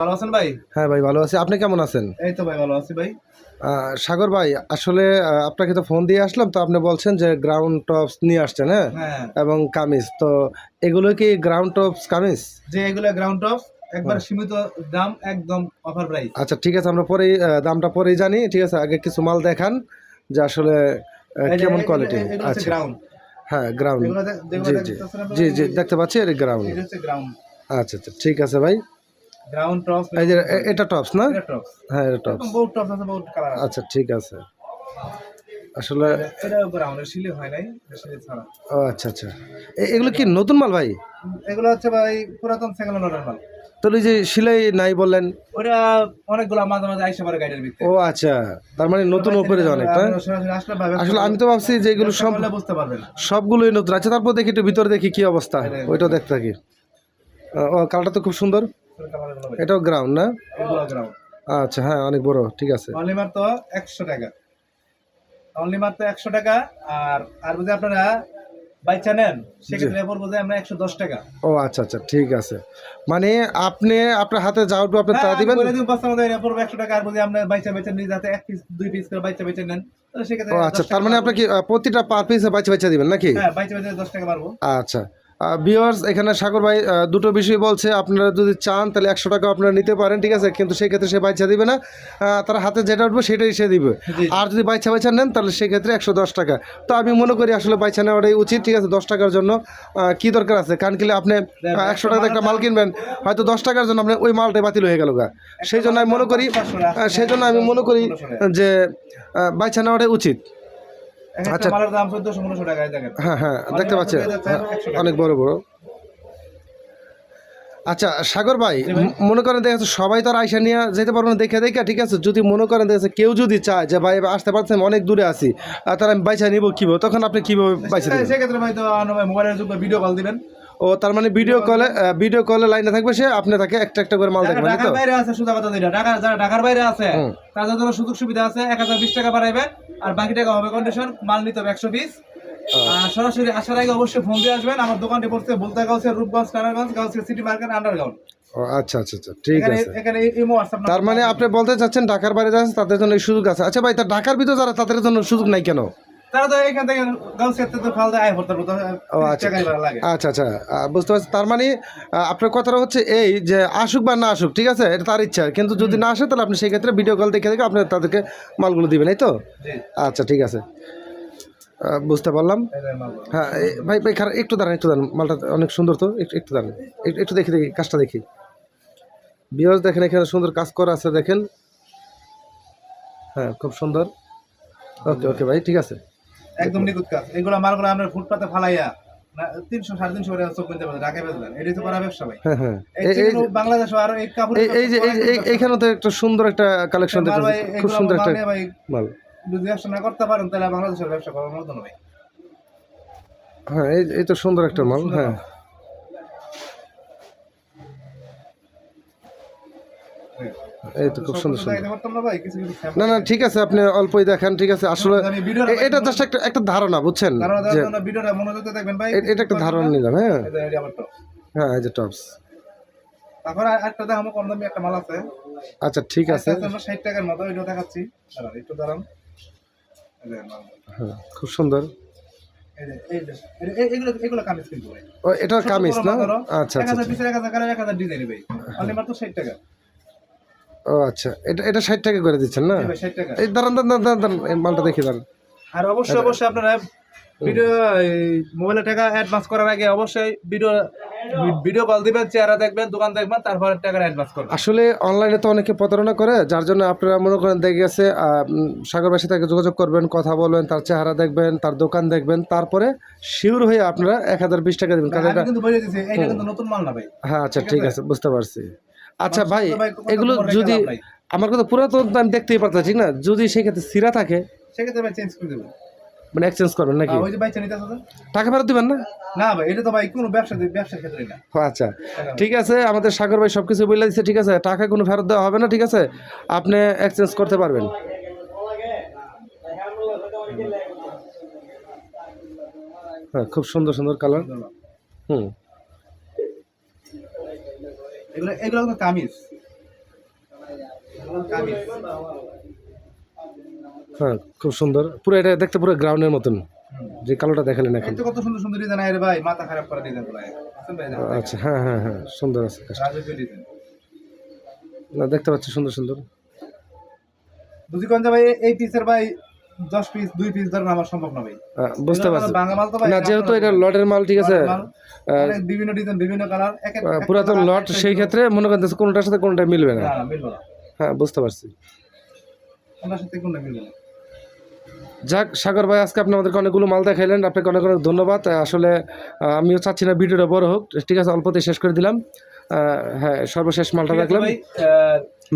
ভালো আছেন ভাই? হ্যাঁ ভাই ভালো আছি। আপনি কেমন আছেন? এই তো ভাই ভালো আছি ভাই। সাগর ভাই আসলে আপনাকে তো ফোন দিয়ে আসলাম তো আপনি বলছেন যে গ্রাউন্ড টপস নিয়ে আসছেন হ্যাঁ? হ্যাঁ। এবং কামিজ তো এগুলো কি গ্রাউন্ড টপস কামিজ? যে এগুলো গ্রাউন্ড টপ একবার সীমিত দাম একদম অফার প্রাইস আচ্ছা ঠিক আছে আমরা পরেই আহ, দামটা পরেই জানি ঠিক আছে? আগে কিছু মাল দেখান যে আসলে কেমন কোয়ালিটি আচ্ছা। গ্রাউন্ড হ্যাঁ গ্রাউন্ড জি জি। জি জি দেখতে পাচ্ছি হচ্ছে গ্রাউন্ড আচ্ছা আচ্ছা ঠিক আছে ভাই। গ্রাউন্ড টপ এই যে এটা টপস না? এটা টপ হ্যাঁ এটা টপস বহুত টপ আছে বহুত কালার আচ্ছা ঠিক আছে। আসলে এটা গ্রাউন্ডের শিলি হয় নাই ছাড়া। ও আচ্ছা আচ্ছা। এগুলো কি নতুন মাল ভাই? এগুলো হচ্ছে ভাই পুরাতন সেকেন্ড অর্ডার মাল। তাহলে যে সিলাই নাই বললেন? ওটা অনেকগুলো মাঝে মাঝে আইসা পারে গাড়ির ভিতরে। ও আচ্ছা। তার মানে নতুন উপরে অনেক তাই? আপনারা সরাসরি আসলে আমি তো ভাবছি যে এগুলো সব বুঝতে পারবেন সবগুলোই নতুন। আচ্ছা তারপর দেখি একটু ভিতরে দেখি কি অবস্থা। ওইটাও দেখতে থাকি। ও কালারটা তো খুব সুন্দর। এটাও গ্রাউন্ড না? আচ্ছা হ্যাঁ অনেক বড় ঠিক আছে। অনলি মাত্র একশো টাকা। অনলি মাত্র একশো টাকা আর আর যদি আপনারা বাইচা নেন সেক্ষেত্রে পড়ব যে আমরা একশো দশ টাকা। ও আচ্ছা আচ্ছা ঠিক আছে। মানে আপনি আপনার হাতে যা উঠবে আপনি তা হ্যাঁ, দিবেন? করে দিন পাঁচটা মধ্যে এটা একশো টাকা আর যদি আমরা বাইচা বেচা নিয়ে যাতে এক পিস দুই পিস করে বাইচা বেচা নেন ও আচ্ছা তার মানে আপনি কি প্রতিটা পার পিসে বাচ্চা বাচ্চা দিবেন নাকি? হ্যাঁ বাইচা দশ টাকা পারব আচ্ছা ভিওয়ার্স এখানে সাগর ভাই দুটো বিষয় বলছে। আপনারা যদি চান তাহলে একশো টাকা আপনারা নিতে পারেন ঠিক আছে? কিন্তু সেই ক্ষেত্রে সে বাচ্চা দিবে না। তার হাতে যেটা উঠবে সেটাই সে দিবে। আর যদি বাচ্চা বাচ্চা নেন তাহলে সেক্ষেত্রে একশো দশ টাকা। তো আমি মনে করি আসলে বাচ্চা নেওয়াটাই উচিত ঠিক আছে? দশ টাকার জন্য কি দরকার আছে? কারণ কিলে আপনি একশো টাকা একটা মাল কিনবেন হয়তো দশ টাকার জন্য আপনি ওই মালটাই বাতিল হয়ে গেল গা। সেই জন্য আমি মনে করি সেই জন্য আমি মনে করি যে বাচ্চা নেওয়াটাই উচিত। আচ্ছা। মালার দাম চোদ্দশো পনেরোশো টাকায় দেখেন। হ্যাঁ হ্যাঁ দেখতে পাচ্ছি হ্যাঁ, অনেক বড় বড়। আচ্ছা সাগর ভাই মনে করেন দেখা যাচ্ছে সবাই তো আর আইসা নিয়ে যেতে পারব না দেখে দেখে ঠিক আছে? যদি মনে করেন দেখা যাচ্ছে কেউ যদি চায় যে ভাই আসতে পারছে অনেক দূরে আছি আর তারা আমি বাইসা নিব কীভাবে? তখন আপনি কীভাবে বাইসা সেক্ষেত্রে ভাই তো মোবাইলের যুগে ভিডিও কল দিবেন। ও তার মানে ভিডিও কলে ভিডিও কলে লাইনে থাকবে সে আপনি তাকে একটা একটা করে মাল যারা দেখবেন ঢাকার বাইরে আছে সুদা কথা যেটা ঢাকা যারা ঢাকার বাইরে আছে তাদের জন্য সুযোগ সুবিধা আছে এক হাজার বিশ টাকা বাড়াইবেন আর বাকি টাকা হবে কন্ডিশন মাল নিতে হবে একশো বিশ। আর সরাসরি আসার আগে অবশ্যই ফোন দিয়ে আসবেন আমার দোকানটি পড়ছে বলতে গাউছে রূপগঞ্জ টানারগঞ্জ গাউছে সিটি মার্কেট আন্ডারগ্রাউন্ড ও আচ্ছা আচ্ছা আচ্ছা ঠিক আছে। এখানে তার মানে আপনি বলতে চাচ্ছেন ঢাকার বাইরে যাচ্ছেন তাদের জন্য সুযোগ আছে। আচ্ছা ভাই তার ঢাকার ভিতরে যারা তাদের জন্য সুযোগ নাই কেন? তারা তো এখান থেকে গাউছে তো ফালতে আয় পড়তে ও আচ্ছা। আচ্ছা আচ্ছা। বুঝতে পারছি। তার মানে আপনার কথাটা হচ্ছে এই যে আসুক বা না আসুক ঠিক আছে? এটা তার ইচ্ছা। কিন্তু যদি না আসে তাহলে আপনি সেই ক্ষেত্রে ভিডিও কল দেখে দেখে আপনি তাদেরকে মালগুলো দিবেন এই তো? আচ্ছা ঠিক আছে। বুঝতে পারলাম। হ্যাঁ ভাই ভাই খারাপ একটু দাঁড়ান একটু দাঁড়ান। মালটা অনেক সুন্দর তো। একটু একটু দাঁড়ান। একটু একটু দেখি দেখি কাজটা দেখি। বিয়স দেখেন এখানে সুন্দর কাজ করা আছে দেখেন। হ্যাঁ খুব সুন্দর। ওকে ওকে ভাই ঠিক আছে। একদম নিখুঁত কাজ। এগুলো মালগুলো আমরা ফুটপাতে ফালাইয়া তিনশো সাড়ে তিনশো করে চোখ কিনতে পারবেন ঢাকায় বেচবেন। এটাই তো করা ব্যবসা ভাই। এই এই- এই যেগুলো বাংলাদেশে আরও এই কাপড় এই এই যে এই যে এই- এইখানেও তো একটা সুন্দর একটা কালেকশন মাল দেখতেছি। ভাই খুব সুন্দর একটা মাল। যদি ব্যবসা না করতে পারেন তাহলে বাংলাদেশের ব্যবসা করার মতো নয় হ্যাঁ এই তো সুন্দর একটা মাল। হ্যাঁ। এই তো খুব সুন্দর সুন্দর। না ভাই কিছু কিছু না না ঠিক আছে আপনি অল্পই দেখেন ঠিক আছে আসলে এটা জাস্ট একটা একটা ধারণা বুঝছেন? এটা একটা ধারণা নিলাম হ্যাঁ। হ্যাঁ এই যে টপস তারপর একটা কম দামি একটা মাল আছে। আচ্ছা ঠিক আছে। ষাট টাকার মতো এটা দেখাচ্ছি। একটু দাঁড়ান। মাল। হ্যাঁ খুব সুন্দর। কামিজ এটা না? আচ্ছা আচ্ছা ডিজাইন ভাই। মাত্র ষাট টাকা। ও আচ্ছা। এটা এটা ষাট টাকা করে দিচ্ছেন না? এই টাকা। দাঁড়ান দাঁড়ান দাঁড়ান দাঁড়ান মালটা দেখি দাঁড়ান। আর অবশ্যই অবশ্যই আপনারা ভিডিও মোবাইলে টাকা অ্যাডভান্স করার আগে অবশ্যই ভিডিও ভিডিও কল দিবেন চেহারা দেখবেন দোকান দেখবেন তারপরে টাকার অ্যাডভান্স করবেন। আসলে অনলাইনে তো অনেকে প্রতারণা করে যার জন্য আপনারা মনে করেন দেখে গেছে সাগরবাসী থেকে যোগাযোগ করবেন কথা বলবেন তার চেহারা দেখবেন তার দোকান দেখবেন তারপরে শিওর হয়ে আপনারা এক হাজার বিশ টাকা দেবেন। কারণ এটা নতুন মাল না ভাই। হ্যাঁ আচ্ছা ঠিক আছে বুঝতে পারছি। আচ্ছা ভাই ভাই, এগুলো যদি আমার কথা পুরাতন তো আমি দেখতেই পারতাম ঠিক না? যদি সেক্ষেত্রে সিরা থাকে সেক্ষেত্রে ভাই চেঞ্জ করে দেবো। মানে এক্সচেঞ্জ করবেন নাকি? ওই যে বাইচা নিতে আছে তো? টাকা ফেরত দিবেন না? না ভাই এটা তো ভাই কোনো ব্যবসা ব্যবসার ক্ষেত্রে না। আচ্ছা। ঠিক আছে আমাদের সাগর ভাই সব কিছু বলে দিচ্ছে ঠিক আছে? টাকা কোনো ফেরত দেওয়া হবে না ঠিক আছে? আপনি এক্সচেঞ্জ করতে পারবেন। হ্যাঁ খুব সুন্দর সুন্দর কালার হুম। এগুলো এগুলো কিন্তু কামিজ। কামিজ। হ্যাঁ খুব সুন্দর। পুরো এটা দেখতে পুরো গ্রাউন্ডের মতন। যে কালোটা দেখালেন এখন। কত সুন্দর সুন্দর ডিজাইন আরে ভাই মাথা খারাপ করে ডিজাইনগুলো আচ্ছা হ্যাঁ হ্যাঁ হ্যাঁ সুন্দর আছে না দেখতে পাচ্ছি সুন্দর সুন্দর। বুঝি কোন ভাই এই পিসের ভাই দশ পিস দুই পিস ধরেন আমার সম্ভব না ভাই। বুঝতে পারছি। না যেহেতু এটা লটের মাল ঠিক আছে। বিভিন্ন ডিজাইন বিভিন্ন কালার পুরাতন লট সেই ক্ষেত্রে মনে করেন কোনটার সাথে কোনটা মিলবে না। হ্যাঁ বুঝতে পারছি। কোনটার সাথে কোনটা মিলবে না। যাক সাগর ভাই আজকে আপনি আমাদেরকে অনেকগুলো মাল দেখাইলেন। আপনাকে অনেক অনেক ধন্যবাদ। আসলে আমিও চাচ্ছি না ভিডিওটা বড় হোক। ঠিক আছে অল্পতে শেষ করে দিলাম। হ্যাঁ সর্বশেষ মালটা দেখলাম।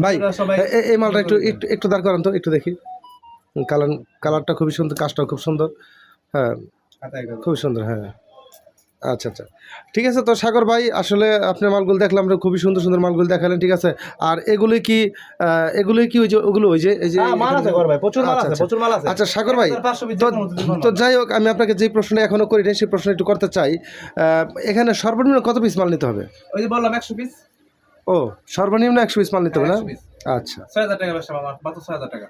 ভাই এই মালটা একটু একটু একটু দাঁড় করান তো একটু দেখি। কালার কালারটা খুবই সুন্দর কাজটাও খুব সুন্দর। হ্যাঁ। খুবই সুন্দর হ্যাঁ। আচ্ছা আচ্ছা। ঠিক আছে তো সাগর ভাই আসলে আপনার মালগুলো দেখলাম আমরা খুবই সুন্দর সুন্দর মালগুলো দেখালেন ঠিক আছে। আর এগুলোই কি এগুলোই কি ওই যে ওগুলো ওই যে এই যে মাল ভাই আচ্ছা, আচ্ছা। আচ্ছা সাগর ভাই তো যাই হোক আমি আপনাকে যে প্রশ্নটা এখনও করি সেই প্রশ্ন একটু করতে চাই। এখানে সর্বনিম্ন কত পিস মাল নিতে হবে? ওই যে বললাম একশো পিস ও সর্বনিম্ন একশো পিস মাল নিতে হবে না? আচ্ছা। ছয় হাজার টাকা মাত্র ছয় হাজার টাকা।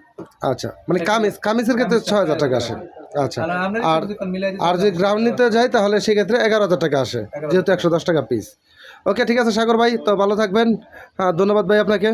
আচ্ছা মানে কামিজ কামিজের ক্ষেত্রে ছয় হাজার টাকা আসে। আচ্ছা আর আর যদি গ্রাউন্ড নিতে যাই তাহলে সেক্ষেত্রে এগারো হাজার টাকা আসে যেহেতু একশো দশ টাকা পিস ওকে ঠিক আছে সাগর ভাই তো ভালো থাকবেন। হ্যাঁ ধন্যবাদ ভাই আপনাকে।